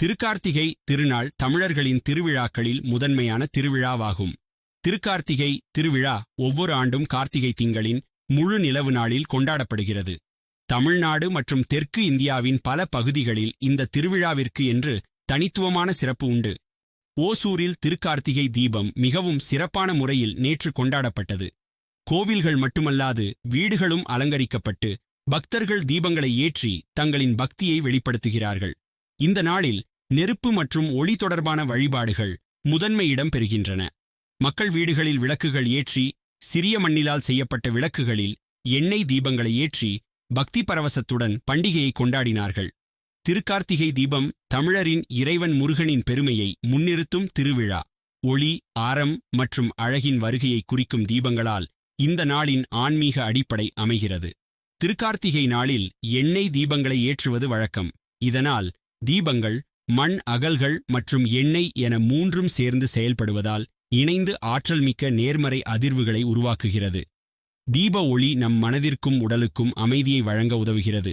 திருக்கார்த்திகை திருநாள் தமிழர்களின் திருவிழாக்களில் முதன்மையான திருவிழாவாகும். திருக்கார்த்திகை திருவிழா ஒவ்வொரு ஆண்டும் கார்த்திகை திங்களின் முழு நிலவு நாளில் கொண்டாடப்படுகிறது. தமிழ்நாடு மற்றும் தெற்கு இந்தியாவின் பல பகுதிகளில் இந்த திருவிழாவிற்கு என்று தனித்துவமான சிறப்பு உண்டு. ஓசூரில் திருக்கார்த்திகை தீபம் மிகவும் சிறப்பான முறையில் நேற்று கொண்டாடப்பட்டது. கோவில்கள் மட்டுமல்லாது வீடுகளும் அலங்கரிக்கப்பட்டு பக்தர்கள் தீபங்களை ஏற்றி தங்களின் பக்தியை வெளிப்படுத்துகிறார்கள். இந்த நாளில் நெருப்பு மற்றும் ஒளி தொடர்பான வழிபாடுகள் முதன்மை இடம் பெறுகின்றன. மக்கள் வீடுகளில் விளக்குகள் ஏற்றி சிறிய மண்ணிலால் செய்யப்பட்ட விளக்குகளில் எண்ணெய் தீபங்களை ஏற்றி பக்தி பரவசத்துடன் பண்டிகையை கொண்டாடினார்கள். திருக்கார்த்திகை தீபம் தமிழரின் இறைவன் முருகனின் பெருமையை முன்னிறுத்தும் திருவிழா. ஒளி ஆரம் மற்றும் அழகின் வருகையை குறிக்கும் தீபங்களால் இந்த நாளின் ஆன்மீக அடிப்படை அமைகிறது. திருக்கார்த்திகை நாளில் எண்ணெய் தீபங்களை ஏற்றுவது வழக்கம். இதனால் தீபங்கள் மண் அகல்கள் மற்றும் எண்ணெய் என மூன்றும் சேர்ந்து செயல்படுவதால் இணைந்து ஆற்றல் மிக்க நேர்மறை அதிர்வுகளை உருவாக்குகிறது. தீப ஒளி நம் மனதிற்கும் உடலுக்கும் அமைதியை வழங்க உதவுகிறது.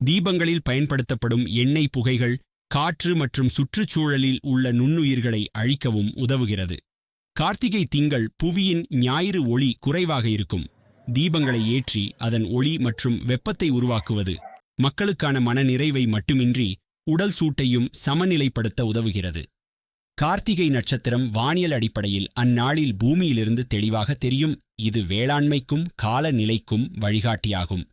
தீபங்களில் பயன்படுத்தப்படும் எண்ணெய் புகைகள் காற்று மற்றும் சுற்றுச்சூழலில் உள்ள நுண்ணுயிர்களை அழிக்கவும் உதவுகிறது. கார்த்திகை திங்கள் புவியின் ஞாயிறு ஒளி குறைவாக இருக்கும். தீபங்களை ஏற்றி அதன் ஒளி மற்றும் வெப்பத்தை உருவாக்குவது மக்களுக்கான மனநிறைவை மட்டுமின்றி உடல் சூட்டையும் சமநிலைப்படுத்த உதவுகிறது. கார்த்திகை நட்சத்திரம் வானியல் அடிப்படையில் அந்நாளில் பூமியிலிருந்து தெளிவாக தெரியும். இது வேளாண்மைக்கும் காலநிலைக்கும் வழிகாட்டியாகும்.